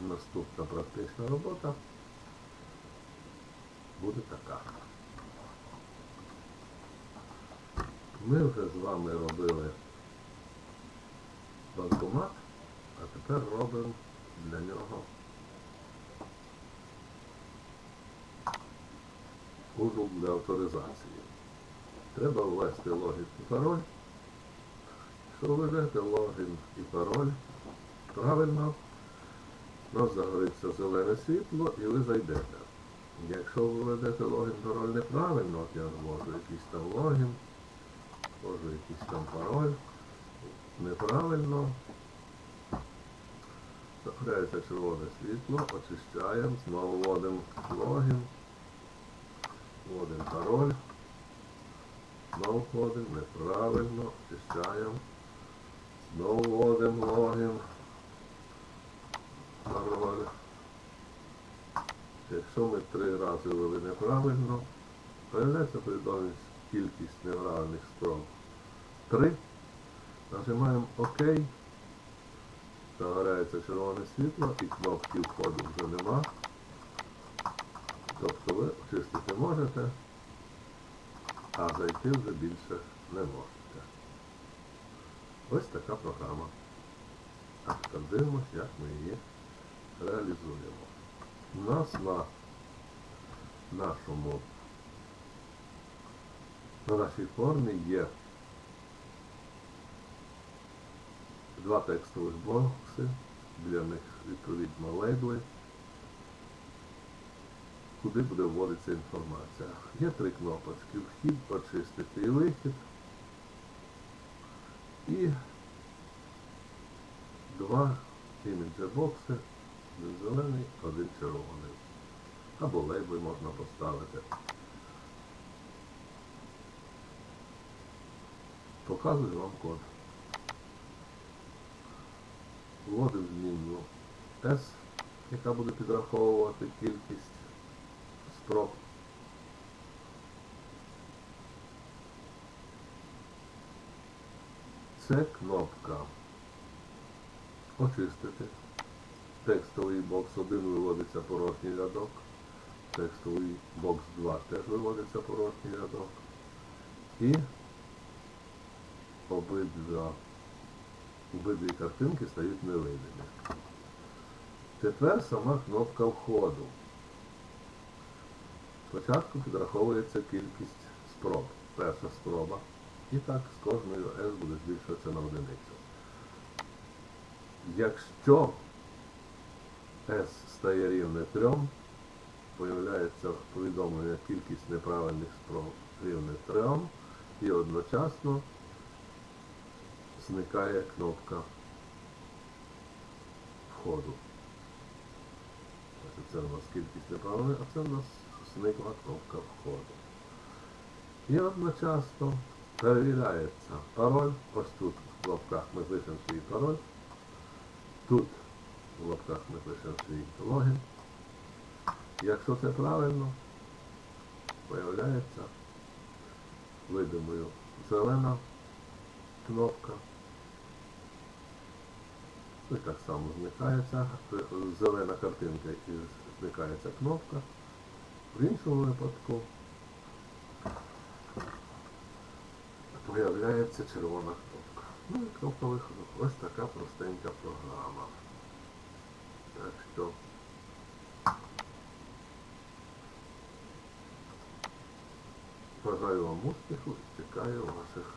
наступна практична робота буде така. Ми вже з вами робили банкомат, а тепер робимо для нього узол для авторизації. Треба ввести логін і пароль. Якщо введете логін і пароль правильно, у нас загориться зелене світло і ви зайдете. Якщо ви введете логін пароль неправильно, от я ввожу якийсь там логін, ввожу якийсь там пароль, неправильно, загорається червоне світло, очищаємо, знову вводимо логін, вводимо пароль, знову вводимо, неправильно, очищаємо, знову вводимо логін, пароль. Якщо ми три рази ввели неправильно, появляється повідомленість кількість неправильних строк 3. Нажимаємо ОК. Загорається червоне світло і кнопки входу вже нема. Тобто ви очистити можете, а зайти вже більше не можете. Ось така програма. А тепер дивимося, як ми її реалізуємо. У нас на нашому на нашій формі є два текстових бокси, для них відповідно лейбли, куди буде вводитися інформація. Є три кнопочки вхід, очистити і вихід. І два іміджа бокси, один зелений, один червоний. Або лейбли можна поставити. Показую вам код. Вводимо змінну S, яка буде підраховувати кількість спроб. Це кнопка очистити. Текстовий бокс 1 виводиться порожній рядок. Текстовий бокс 2 теж виводиться порожній рядок. І обидва, обидві картинки стають невидимі. Тепер сама кнопка входу. Спочатку підраховується кількість спроб. Перша спроба. І так з кожною S буде збільшуватися на одиницю. Якщо S стає рівне 3, появляється повідомлення кількість неправильних спроб рівне 3 і одночасно зникає кнопка входу. Це у нас кількість неправильних, а це у нас зникла кнопка входу. І одночасно перевіряється пароль. Ось тут в лапках ми пишемо свій пароль. Тут в лапках ми пишемо свій логін. Якщо це правильно, появляється видимою зелена кнопка. І так само зникається зелена картинка і зникається кнопка. В іншому випадку появляється червона кнопка. Ну і кнопка виходу. Ось така простенька програма. Так що бажаю вам успіху чекаю ваших